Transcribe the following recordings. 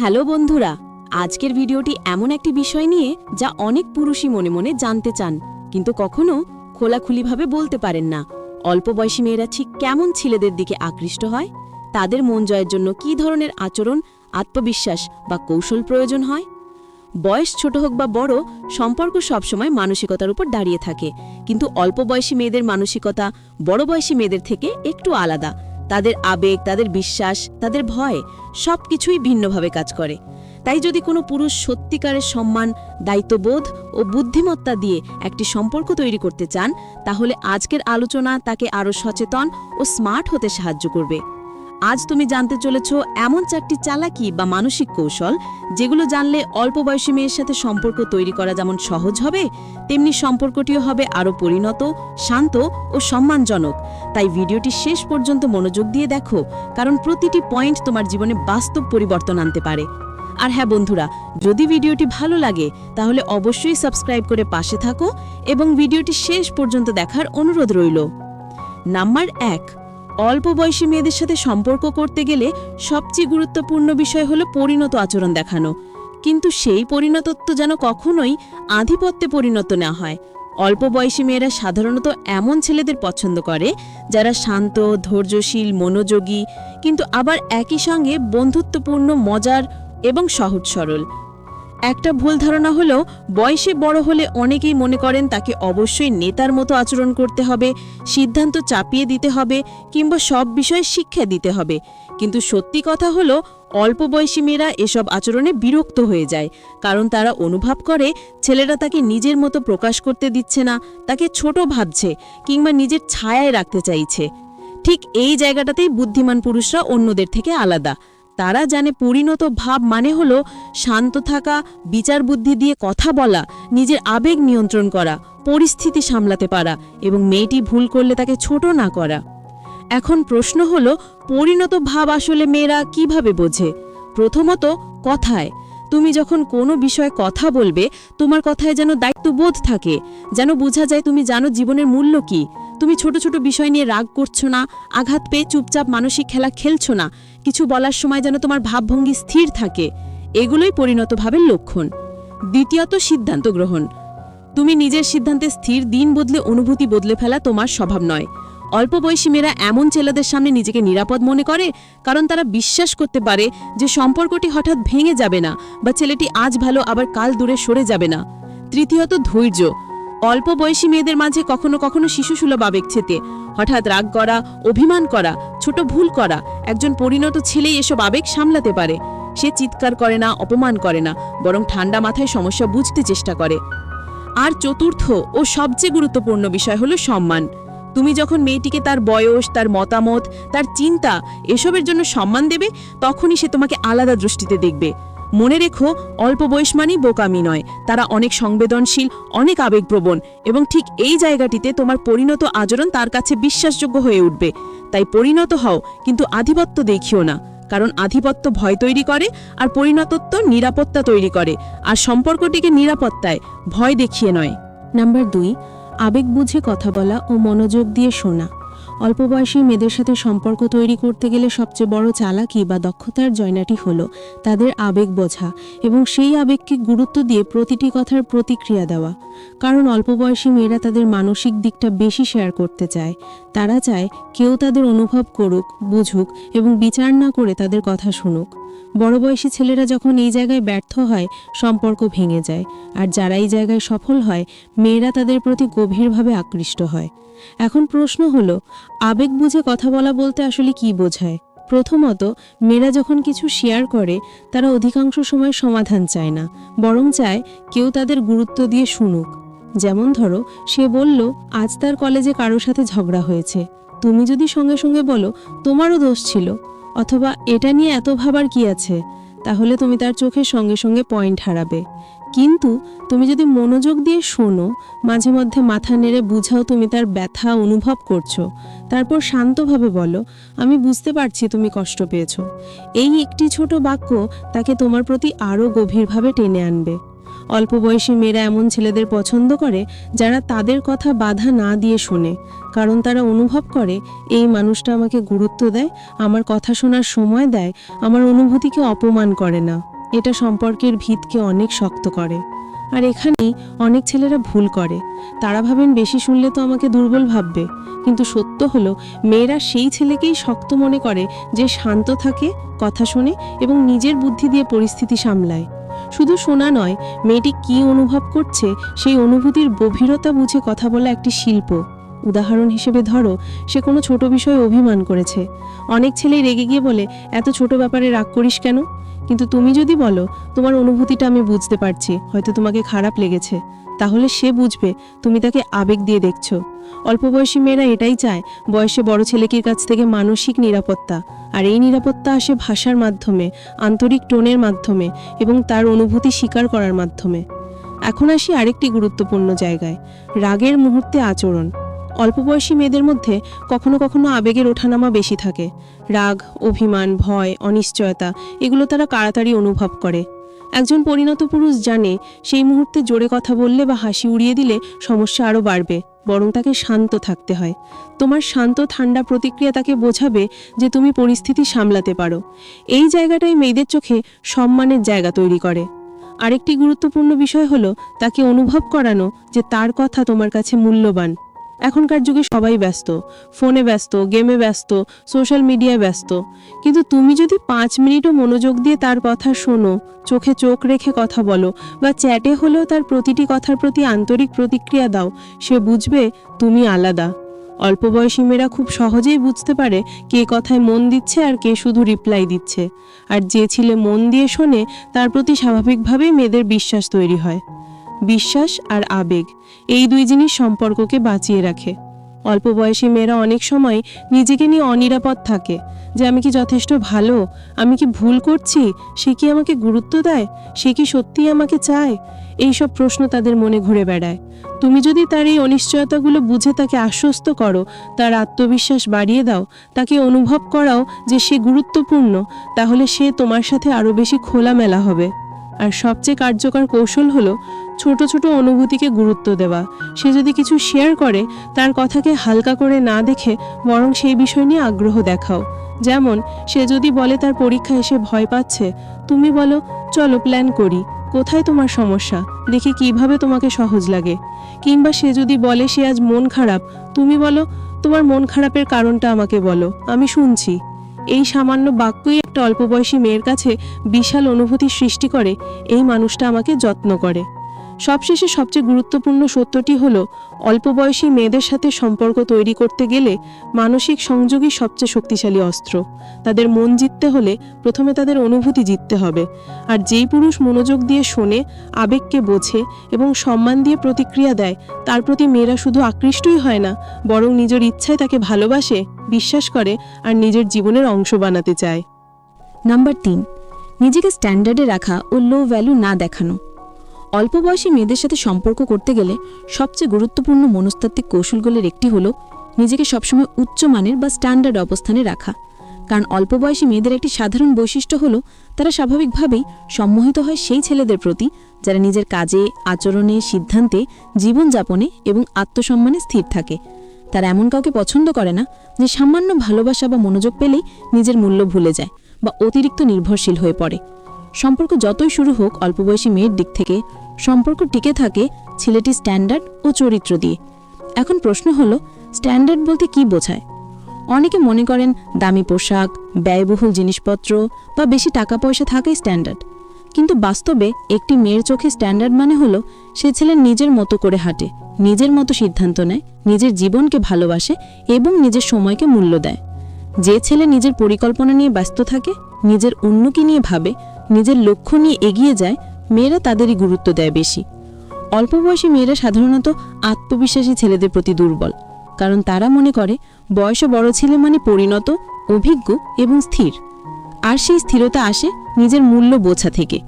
Hello বন্ধুরা, আজকের ভিডিওটি এমন একটি বিষয় নিয়ে যা অনেক পুরুষই মনে মনে জানতে চান, কিন্তু কখনো খোলাখুলিভাবে বলতে পারেন না। অল্প বয়সী মেয়েরা ঠিক কেমন ছেলেদের দিকে আকৃষ্ট হয়? তাদের মন জয়ের জন্য কী ধরনের আচরণ, আত্মবিশ্বাস বা কৌশল প্রয়োজন হয়? বয়স ছোট হোক বা বড়, সম্পর্ক সবসময় মানসিকতার উপর দাঁড়িয়ে থাকে, কিন্তু অল্প বয়সী মেয়েদের মানসিকতা বড় বয়সী মেয়েদের থেকে একটু আলাদা। তাদের আবেগ, তাদের বিশ্বাস, তাদের ভয় সব কিছুই ভিন্নভাবে কাজ করে। তাই যদি কোনো পুরুষ সত্যিকারের সম্মান, দায়িত্ববোধ ও বুদ্ধিমত্তা দিয়ে একটি সম্পর্ক তৈরি করতে চান, তাহলে আজকের আলোচনা তাকে আরও সচেতন ও স্মার্ট হতে সাহায্য করবে। আজ তুমি জানতে চলেছ এমন চারটি চালাকি বা মানসিক কৌশল যেগুলো জানলে অল্প বয়সী মেয়ের সাথে সম্পর্ক তৈরি করা যেমন সহজ হবে, তেমনি সম্পর্কটিও হবে আরও পরিণত, শান্ত ও সম্মানজনক। তাই ভিডিওটি শেষ পর্যন্ত মনোযোগ দিয়ে দেখো, কারণ প্রতিটি পয়েন্ট তোমার জীবনে বাস্তব পরিবর্তন আনতে পারে। আর হ্যাঁ বন্ধুরা, যদি ভিডিওটি ভালো লাগে, তাহলে অবশ্যই সাবস্ক্রাইব করে পাশে থাকো এবং ভিডিওটি শেষ পর্যন্ত দেখার অনুরোধ রইল। নাম্বার এক অল্প বয়সী মেয়েদের সাথে সম্পর্ক করতে গেলে সবচেয়ে গুরুত্বপূর্ণ বিষয় হলো পরিণত আচরণ দেখানো। কিন্তু সেই পরিণতত্ব যেন কখনোই আধিপত্যে পরিণত না হয়। অল্প বয়সী মেয়েরা সাধারণত এমন ছেলেদের পছন্দ করে, যারা শান্ত, ধৈর্যশীল, মনোযোগী, কিন্তু আবার একই সঙ্গে বন্ধুত্বপূর্ণ, মজার এবং সহজ সরল একটা ভুল ধারণা হলো, বয়সে বড় হলে অনেকেই মনে করেন তাকে অবশ্যই নেতার মতো আচরণ করতে হবে, সিদ্ধান্ত চাপিয়ে দিতে হবে, কিংবা সব বিষয়ে শিক্ষা দিতে হবে। কিন্তু সত্যি কথা হলো, অল্প বয়সী মেয়েরা এসব আচরণে বিরক্ত হয়ে যায়, কারণ তারা অনুভব করে ছেলেরা তাকে নিজের মতো প্রকাশ করতে দিচ্ছে না, তাকে ছোট ভাবছে, কিংবা নিজের ছায়ায় রাখতে চাইছে। ঠিক এই জায়গাটাতেই বুদ্ধিমান পুরুষরা অন্যদের থেকে আলাদা। তারা জানে পরিণত ভাব মানে হল শান্ত থাকা, বিচার বুদ্ধি দিয়ে কথা বলা, নিজের আবেগ নিয়ন্ত্রণ করা, পরিস্থিতি সামলাতে পারা এবং মেয়েটি ভুল করলে তাকে ছোট না করা। এখন প্রশ্ন হল, পরিণত ভাব আসলে মেয়েরা কীভাবে বোঝে? প্রথমত কথায়। তুমি যখন কোনো বিষয়ে কথা বলবে, তোমার কথায় যেন দায়িত্ববোধ থাকে, যেন বোঝা যায় তুমি জানো জীবনের মূল্য কি। তুমি ছোট ছোট বিষয় নিয়ে রাগ করছ না, আঘাত পেয়ে চুপচাপ মানসিক খেলা খেলছো না, কিছু বলার সময় যেন তোমার ভাবভঙ্গি স্থির থাকে, এগুলোই পরিণত ভাবের লক্ষণ। দ্বিতীয়ত সিদ্ধান্ত গ্রহণ। তুমি নিজের সিদ্ধান্তে স্থির দিন বদলে অনুভূতি বদলে ফেলা তোমার স্বভাব নয়। অল্প বয়সী মেয়েরা এমন ছেলেদের সামনে নিজেকে নিরাপদ মনে করে, কারণ তারা বিশ্বাস করতে পারে যে সম্পর্কটি হঠাৎ ভেঙে যাবে না বা ছেলেটি আজ ভালো, আবার কাল দূরে সরে যাবে না। তৃতীয়ত ধৈর্য। অল্প বয়সী মেয়েদের মাঝে কখনো কখনো শিশুসুলভ আবেগ ছেতে। হঠাৎ রাগ করা, অভিমান করা, ছোট ভুল করা, একজন পরিণত ছেলেই এসব আবেগ সামলাতে পারে। সে চিৎকার করে না, অপমান করে না, বরং ঠান্ডা মাথায় সমস্যা বুঝতে চেষ্টা করে। আর চতুর্থ ও সবচেয়ে গুরুত্বপূর্ণ বিষয় হলো সম্মান। তুমি যখন মেয়েটিকে তার বয়স, তার মতামত, তার চিন্তা এসবের জন্য সম্মান দেবে, তখনই সে তোমাকে আলাদা দৃষ্টিতে দেখবে। মনে রেখো, অল্প বয়স মানেই বোকামি নয়। তারা অনেক সংবেদনশীল, অনেক আবেগপ্রবণ এবং ঠিক এই জায়গাটিতে তোমার পরিণত আচরণ তার কাছে বিশ্বাসযোগ্য হয়ে উঠবে। তাই পরিণত হও, কিন্তু আধিপত্য দেখিও না, কারণ আধিপত্য ভয় তৈরি করে আর পরিণতত্ব নিরাপত্তা তৈরি করে। আর সম্পর্কটিকে নিরাপত্তায়, ভয় দেখিয়ে নয়। নাম্বার দুই আবেগ বুঝে কথা বলা ও মনোযোগ দিয়ে শোনা। অল্প বয়সী মেয়েদের সাথে সম্পর্ক তৈরি করতে গেলে সবচেয়ে বড় চালাকি বা দক্ষতার জয়নাটি হল তাদের আবেগ বোঝা এবং সেই আবেগকে গুরুত্ব দিয়ে প্রতিটি কথার প্রতিক্রিয়া দেওয়া। কারণ অল্প বয়সী মেয়েরা তাদের মানসিক দিকটা বেশি শেয়ার করতে চায়। তারা চায় কেউ তাদের অনুভব করুক, বুঝুক এবং বিচার না করে তাদের কথা শুনুক। বড় বয়সী ছেলেরা যখন এই জায়গায় ব্যর্থ হয়, সম্পর্ক ভেঙে যায়। আর যারা এই জায়গায় সফল হয়, মেয়েরা তাদের প্রতি গভীরভাবে আকৃষ্ট হয়। এখন প্রশ্ন হলো, আবেগ বুঝে কথা বলা বলতে আসলে কি বোঝায়? প্রথমত, মেয়েরা যখন কিছু শেয়ার করে, তারা অধিকাংশ সময় সমাধান চায় না, বরং চায় কেউ তাদের গুরুত্ব দিয়ে শুনুক। যেমন ধরো, সে বলল, আজ তার কলেজে কারোর সাথে ঝগড়া হয়েছে। তুমি যদি সঙ্গে সঙ্গে বলো, তোমারও দোষ ছিল। অথবা এটা নিয়ে এত ভাবার কি আছে? তাহলে তুমি তার চোখের সঙ্গে সঙ্গে পয়েন্ট হারাবে। কিন্তু তুমি যদি মনোযোগ দিয়ে শোনো, মাঝে মধ্যে মাথা নেড়ে বুঝাও তুমি তার ব্যথা অনুভব করছ। তারপর শান্তভাবে বলো, আমি বুঝতে পারছি তুমি কষ্ট পেয়েছ। এই একটি ছোট বাক্য তাকে তোমার প্রতি আরও গভীরভাবে টেনে আনবে। অল্প বয়সী মেয়েরা এমন ছেলেদের পছন্দ করে যারা তাদের কথা বাধা না দিয়ে শোনে। কারণ তারা অনুভব করে, এই মানুষটা আমাকে গুরুত্ব দেয়, আমার কথা শোনার সময় দেয়, আমার অনুভূতিকে অপমান করে না। এটা সম্পর্কের ভিতকে অনেক শক্ত করে। আর এখানেই অনেক ছেলেরা ভুল করে। তারা ভাবেন, বেশি শুনলে তো আমাকে দুর্বল ভাববে। কিন্তু সত্য হলো, মেয়েরা সেই ছেলেকেই শক্ত মনে করে যে শান্ত থাকে, কথা শোনে এবং নিজের বুদ্ধি দিয়ে পরিস্থিতি সামলায়। শুধু শোনা নয়, মেয়েটি কি অনুভব করছে সেই অনুভূতির গভীরতা বুঝে কথা বলা একটি শিল্প। উদাহরণ হিসেবে ধরো, সে কোনো ছোট বিষয়ে অভিমান করেছে। অনেক ছেলে রেগে গিয়ে বলে, এত ছোট ব্যাপারে রাগ করিস কেন? কিন্তু তুমি যদি বলো, তোমার অনুভূতিটা আমি বুঝতে পারছি, হয়তো তোমাকে খারাপ লেগেছে, তাহলে সে বুঝবে, তুমি তাকে আবেগ দিয়ে দেখছ। অল্প বয়সী মেয়েরা এটাই চায়, বয়সে বড় ছেলেকির কাছ থেকে মানসিক নিরাপত্তা, আর এই নিরাপত্তা আসে ভাষার মাধ্যমে, আন্তরিক টোনের মাধ্যমে, এবং তার অনুভূতি স্বীকার করার মাধ্যমে। এখন আসি আরেকটি গুরুত্বপূর্ণ জায়গায়, রাগের মুহূর্তে আচরণ। অল্প বয়সী মেয়েদের মধ্যে কখনো কখনো আবেগের ওঠানামা বেশি থাকে। রাগ, অভিমান, ভয়, অনিশ্চয়তা, এগুলো তারা তাড়াতাড়ি অনুভব করে। একজন পরিণত পুরুষ জানে, সেই মুহূর্তে জোরে কথা বললে বা হাসি উড়িয়ে দিলে সমস্যা আরও বাড়বে, বরং তাকে শান্ত থাকতে হয়। তোমার শান্ত, ঠান্ডা প্রতিক্রিয়া তাকে বোঝাবে যে তুমি পরিস্থিতি সামলাতে পারো। এই জায়গাটাই মেয়েদের চোখে সম্মানের জায়গা তৈরি করে। আরেকটি গুরুত্বপূর্ণ বিষয় হলো, তাকে অনুভব করানো যে তার কথা তোমার কাছে মূল্যবান। এখনকার যুগে সবাই ব্যস্ত, ফোনে ব্যস্ত, গেমে ব্যস্ত সোশ্যাল মিডিয়ায় ব্যস্ত। কিন্তু তুমি যদি পাঁচ মিনিটও মনোযোগ দিয়ে তার কথা শোনো, চোখে চোখ রেখে কথা বলো বা চ্যাটে হলেও তার প্রতিটি কথার প্রতি আন্তরিক প্রতিক্রিয়া দাও, সে বুঝবে তুমি আলাদা। অল্প বয়সী মেয়েরা খুব সহজেই বুঝতে পারে কে কথায় মন দিচ্ছে আর কে শুধু রিপ্লাই দিচ্ছে। আর যে ছেলে মন দিয়ে শোনে, তার প্রতি স্বাভাবিকভাবেই মেয়েদের বিশ্বাস তৈরি হয়। বিশ্বাস আর আবেগ, এই দুই জিনিস সম্পর্ককে বাঁচিয়ে রাখে। অল্প বয়সী মেয়েরা অনেক সময় নিজেকে নিয়ে অনিরাপদ থাকে, যে আমি কি যথেষ্ট ভালো, আমি কি ভুল করছি, সে কি আমাকে গুরুত্ব দেয়, সে কি সত্যিই আমাকে চায়? এই সব প্রশ্ন তাদের মনে ঘুরে বেড়ায়। তুমি যদি তার এই অনিশ্চয়তাগুলো বুঝে তাকে আশ্বস্ত করো, তার আত্মবিশ্বাস বাড়িয়ে দাও, তাকে অনুভব করাও যে সে গুরুত্বপূর্ণ, তাহলে সে তোমার সাথে আরও বেশি খোলামেলা হবে। আর সবচেয়ে কার্যকর কৌশল হলো ছোট ছোট অনুভূতিকে গুরুত্ব দেওয়া। সে যদি কিছু শেয়ার করে, তার কথাকে হালকা করে না দেখে বরং সেই বিষয় নিয়ে আগ্রহ দেখাও। যেমন, সে যদি বলে তার পরীক্ষা এসে ভয় পাচ্ছে, তুমি বলো, চলো প্ল্যান করি। কোথায় তোমার সমস্যা? দেখি কীভাবে তোমাকে সহজ লাগে। কিংবা সে যদি বলে, সে আজ মন খারাপ, তুমি বলো, তোমার মন খারাপের কারণটা আমাকে বলো, আমি শুনছি। এই সামান্য বাক্যই একটা অল্প বয়সী মেয়ের কাছে বিশাল অনুভূতি সৃষ্টি করে, এই মানুষটা আমাকে যত্ন করে। সবশেষে সবচেয়ে গুরুত্বপূর্ণ সত্যটি হলো, অল্প বয়সী মেয়েদের সাথে সম্পর্ক তৈরি করতে গেলে মানসিক সংযোগই সবচেয়ে শক্তিশালী অস্ত্র। তাদের মন জিততে হলে প্রথমে তাদের অনুভূতি জিততে হবে। আর যেই পুরুষ মনোযোগ দিয়ে শোনে, আবেগকে বোঝে এবং সম্মান দিয়ে প্রতিক্রিয়া দেয়, তার প্রতি মেয়েরা শুধু আকৃষ্টই হয় না, বরং নিজের ইচ্ছায় তাকে ভালোবাসে, বিশ্বাস করে আর নিজের জীবনের অংশ বানাতে চায়। নাম্বার তিন, নিজেকে স্ট্যান্ডার্ডে রাখা ও লো ভ্যালু না দেখানো। অল্প বয়সী মেয়েদের সাথে সম্পর্ক করতে গেলে সবচেয়ে গুরুত্বপূর্ণ মনস্তাত্ত্বিক কৌশলগুলির একটি হলো নিজেকে সবসময় উচ্চমানের বা স্ট্যান্ডার্ড অবস্থানে রাখা। কারণ অল্প বয়সী মেয়েদের একটি সাধারণ বৈশিষ্ট্য হলো তারা স্বাভাবিকভাবেই সম্মোহিত হয় সেই ছেলেদের প্রতি যারা নিজের কাজে, আচরণে, সিদ্ধান্তে, জীবনযাপনে এবং আত্মসম্মানে স্থির থাকে। তারা এমন কাউকে পছন্দ করে না যে সামান্য ভালোবাসা বা মনোযোগ পেলেই নিজের মূল্য ভুলে যায় বা অতিরিক্ত নির্ভরশীল হয়ে পড়ে। সম্পর্ক যতই শুরু হোক অল্প বয়সী মেয়ের দিক থেকে সম্পর্ক টিকে থাকে ছেলেটি স্ট্যান্ডার্ড ও চরিত্র দিয়ে। এখন প্রশ্ন হলো, স্ট্যান্ডার্ড বলতে কি বোঝায়? অনেকে মনে করেন দামি পোশাক, ব্যয়বহুল জিনিসপত্র বা বেশি টাকা পয়সা থাকাই স্ট্যান্ডার্ড। কিন্তু বাস্তবে একটি মেয়ের চোখে স্ট্যান্ডার্ড মানে হলো, সে ছেলে নিজের মতো করে হাঁটে, নিজের মতো সিদ্ধান্ত নেয়, নিজের জীবনকে ভালোবাসে এবং নিজের সময়কে মূল্য দেয়। যে ছেলে নিজের পরিকল্পনা নিয়ে ব্যস্ত থাকে, নিজের উন্নতি নিয়ে ভাবে, নিজের লক্ষ্য নিয়ে এগিয়ে যায় মেয়েরা তাদেরই গুরুত্ব দেয় বেশি। অল্প বয়সী মেয়েরা সাধারণত আত্মবিশ্বাসী ছেলেদের প্রতি দুর্বল, কারণ তারা মনে করে, বয়সে বড় ছেলে মানে পরিণত, অভিজ্ঞ এবং স্থির। আর সেই স্থিরতা আসে নিজের মূল্য বোঝা থেকে।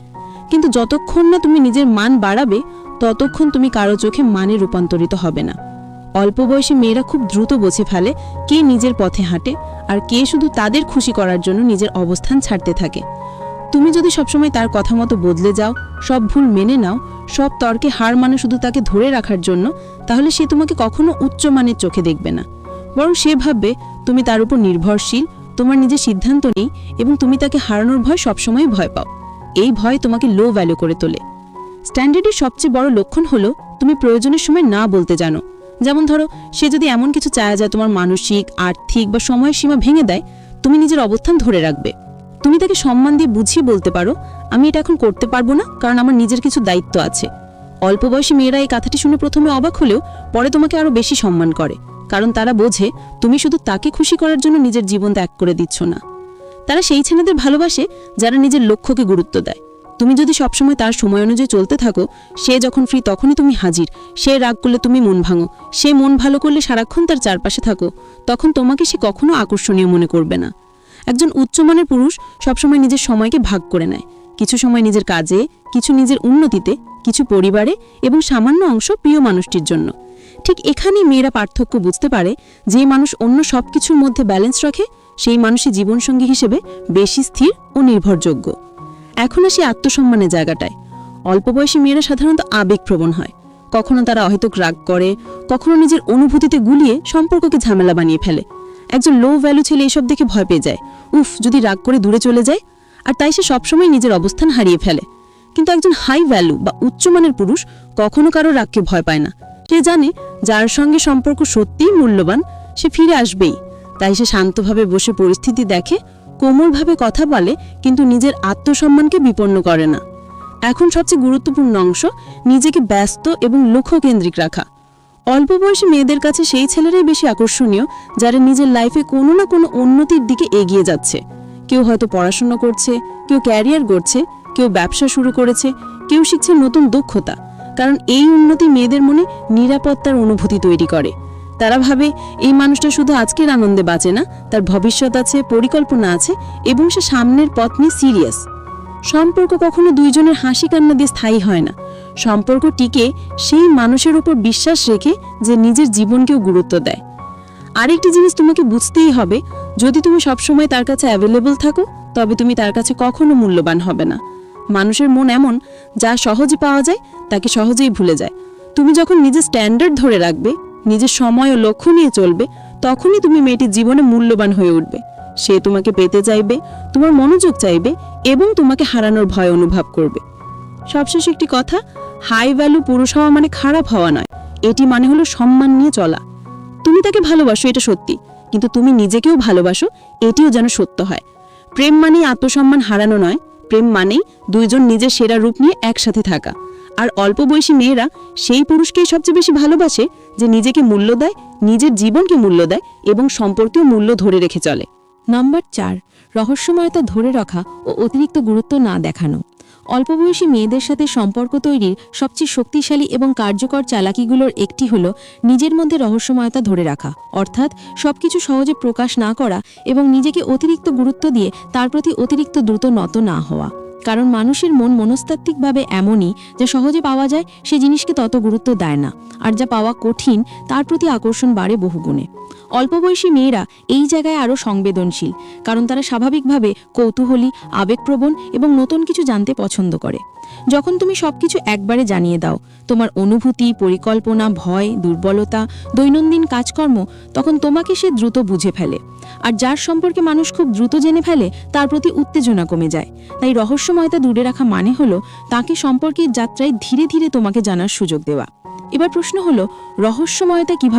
কিন্তু যতক্ষণ না তুমি নিজের মান বাড়াবে, ততক্ষণ তুমি কারও চোখে মানে রূপান্তরিত হবে না। অল্প বয়সী মেয়েরা খুব দ্রুত বোঝে ফেলে কে নিজের পথে হাঁটে আর কে শুধু তাদের খুশি করার জন্য নিজের অবস্থান ছাড়তে থাকে। তুমি যদি সবসময় তার কথা মতো বদলে যাও, সব ভুল মেনে নাও, সব তর্কে হার মানে শুধু তাকে ধরে রাখার জন্য, তাহলে সে তোমাকে কখনো উচ্চমানের চোখে দেখবে না। বরং সে ভাববে, তুমি তার উপর নির্ভরশীল, তোমার নিজের সিদ্ধান্ত নেই এবং তুমি তাকে হারানোর ভয় সবসময় ভয় পাও। এই ভয় তোমাকে লো ভ্যালু করে তোলে। স্ট্যান্ডার্ডের সবচেয়ে বড় লক্ষণ হলো, তুমি প্রয়োজনের সময় না বলতে জানো। যেমন ধরো, সে যদি এমন কিছু চায় যায় তোমার মানসিক, আর্থিক বা সময়ের সীমা ভেঙে দেয়, তুমি নিজের অবস্থান ধরে রাখবে। তুমি তাকে সম্মান দিয়ে বুঝিয়ে বলতে পারো, আমি এটা এখন করতে পারব না, কারণ আমার নিজের কিছু দায়িত্ব আছে। অল্প বয়সী মেয়েরা এই কথাটি শুনে প্রথমে অবাক হলেও পরে তোমাকে আরও বেশি সম্মান করে, কারণ তারা বোঝে তুমি শুধু তাকে খুশি করার জন্য নিজের জীবন ত্যাগ করে দিচ্ছ না। তারা সেই ছেলেদের ভালোবাসে যারা নিজের লক্ষ্যকে গুরুত্ব দেয়। তুমি যদি সবসময় তার সময় অনুযায়ী চলতে থাকো, সে যখন ফ্রি তখনই তুমি হাজির, সে রাগ করলে তুমি মন ভাঙো, সে মন ভালো করলে সারাক্ষণ তার চারপাশে থাকো, তখন তোমাকে সে কখনো আকর্ষণীয় মনে করবে না। একজন উচ্চমানের পুরুষ সবসময় নিজের সময়কে ভাগ করে নেয়। কিছু সময় নিজের কাজে, কিছু নিজের উন্নতিতে, কিছু পরিবারে এবং সামান্য অংশ প্রিয় মানুষটির জন্য। ঠিক এখানেই মেয়েরা পার্থক্য বুঝতে পারে যে মানুষ অন্য সব কিছুর মধ্যে ব্যালেন্স রাখে, সেই মানুষই জীবনসঙ্গী হিসেবে বেশি স্থির ও নির্ভরযোগ্য। এখন আসি আত্মসম্মানের জায়গাটায়। অল্প বয়সী মেয়েরা সাধারণত আবেগপ্রবণ হয়। কখনো তারা অহেতুক রাগ করে, কখনো নিজের অনুভূতিতে গুলিয়ে সম্পর্ককে ঝামেলা বানিয়ে ফেলে। একজন লো ভ্যালু ছেলে এসব দেখে ভয় পেয়ে যায়। উফ, যদি রাগ করে দূরে চলে যায়? আর তাই সে সবসময় নিজের অবস্থান হারিয়ে ফেলে। কিন্তু একজন হাই ভ্যালু বা উচ্চমানের পুরুষ কখনো কারও রাগকে ভয় পায় না। সে জানে যার সঙ্গে সম্পর্ক সত্যিই মূল্যবান, সে ফিরে আসবেই। তাই সে শান্তভাবে বসে পরিস্থিতি দেখে, কোমলভাবে কথা বলে, কিন্তু নিজের আত্মসম্মানকে বিপন্ন করে না। এখন সবচেয়ে গুরুত্বপূর্ণ অংশ, নিজেকে ব্যস্ত এবং লক্ষ্যকেন্দ্রিক রাখা। অল্প বয়সী মেয়েদের কাছে সেই ছেলেরাই বেশি আকর্ষণীয়, যারা নিজের লাইফে কোনো না কোনো উন্নতির দিকে এগিয়ে যাচ্ছে। কেউ হয়তো পড়াশোনা করছে, কেউ ক্যারিয়ার গড়ছে, কেউ ব্যবসা শুরু করেছে, কেউ শিখছে নতুন দক্ষতা। কারণ এই উন্নতি মেয়েদের মনে নিরাপত্তার অনুভূতি তৈরি করে। তারা ভাবে, এই মানুষটা শুধু আজকের আনন্দে বাঁচে না, তার ভবিষ্যৎ আছে, পরিকল্পনা আছে, এবং সে সামনের পথ নিয়ে সিরিয়াস সম্পর্ক কখনো দুইজনের হাসি কান্না দিয়ে স্থায়ী হয় না। সম্পর্ক টিকে সেই মানুষের উপর বিশ্বাস রেখে যে নিজের জীবনকেও গুরুত্ব দেয়। আরেকটি জিনিস তোমাকে বুঝতেই হবে, যদি তুমি সবসময় তার কাছে অ্যাভেলেবল থাকো, তবে তুমি তার কাছে কখনো মূল্যবান হবে না। মানুষের মন এমন, যা সহজে পাওয়া যায়, তাকে সহজেই ভুলে যায়। তুমি যখন নিজের স্ট্যান্ডার্ড ধরে রাখবে, নিজের সময় ও লক্ষ্য নিয়ে চলবে, তখনই তুমি মেয়েটির জীবনে মূল্যবান হয়ে উঠবে। সে তোমাকে পেতে চাইবে, তোমার মনোযোগ চাইবে এবং তোমাকে হারানোর ভয় অনুভব করবে। সবশেষ একটি কথা হাই ভ্যালু পুরুষ হওয়া মানে খারাপ হওয়া নয়, এটি মানে হলো সম্মান নিয়ে চলা। তুমি তাকে ভালোবাসো, এটা সত্যি, কিন্তু তুমি নিজেকেও ভালোবাসো, এটিও যেন সত্য হয়। প্রেম মানেই আত্মসম্মান হারানো নয়, প্রেম মানেই দুইজন নিজের সেরা রূপ নিয়ে একসাথে থাকা। আর অল্প বয়সী মেয়েরা সেই পুরুষকেই সবচেয়ে বেশি ভালোবাসে যে নিজেকে মূল্য দেয়, নিজের জীবনকে মূল্য দেয় এবং সম্পর্কেও মূল্য ধরে রেখে চলে। নাম্বার চার, রহস্যময়তা ধরে রাখা ও অতিরিক্ত গুরুত্ব না দেখানো। অল্পবয়সী মেয়েদের সাথে সম্পর্ক তৈরির সবচেয়ে শক্তিশালী এবং কার্যকর চালাকিগুলোর একটি হল নিজের মধ্যে রহস্যময়তা ধরে রাখা, অর্থাৎ সবকিছু সহজে প্রকাশ না করা এবং নিজেকে অতিরিক্ত গুরুত্ব দিয়ে তার প্রতি অতিরিক্ত দ্রুত নত না হওয়া। কারণ মানুষের মন মনস্তাত্ত্বিকভাবে এমনই, যা সহজে পাওয়া যায়, সে জিনিসকে তত গুরুত্ব দেয় না। আর যা পাওয়া কঠিন, তার প্রতি আকর্ষণ বাড়ে বহুগুণে। অল্প বয়সী মেয়েরা এই জায়গায় আরও সংবেদনশীল, কারণ তারা স্বাভাবিকভাবে কৌতূহলী, আবেগপ্রবণ এবং নতুন কিছু জানতে পছন্দ করে। যখন তুমি সবকিছু একবারে জানিয়ে দাও, তোমার অনুভূতি, পরিকল্পনা, ভয়, দুর্বলতা, দৈনন্দিন কাজকর্ম, তখন তোমাকে সে দ্রুত বুঝে ফেলে। আর যার সম্পর্কে মানুষ খুব দ্রুত জেনে ফেলে, তার প্রতি উত্তেজনা কমে যায়। তাই রহস্যময়তা দূরে রাখা মানে হলো তাকে সম্পর্কের যাত্রায় ধীরে ধীরে তোমাকে জানার সুযোগ দেওয়া। এবার প্রশ্ন হলো, রহস্যময়তা কীভাবে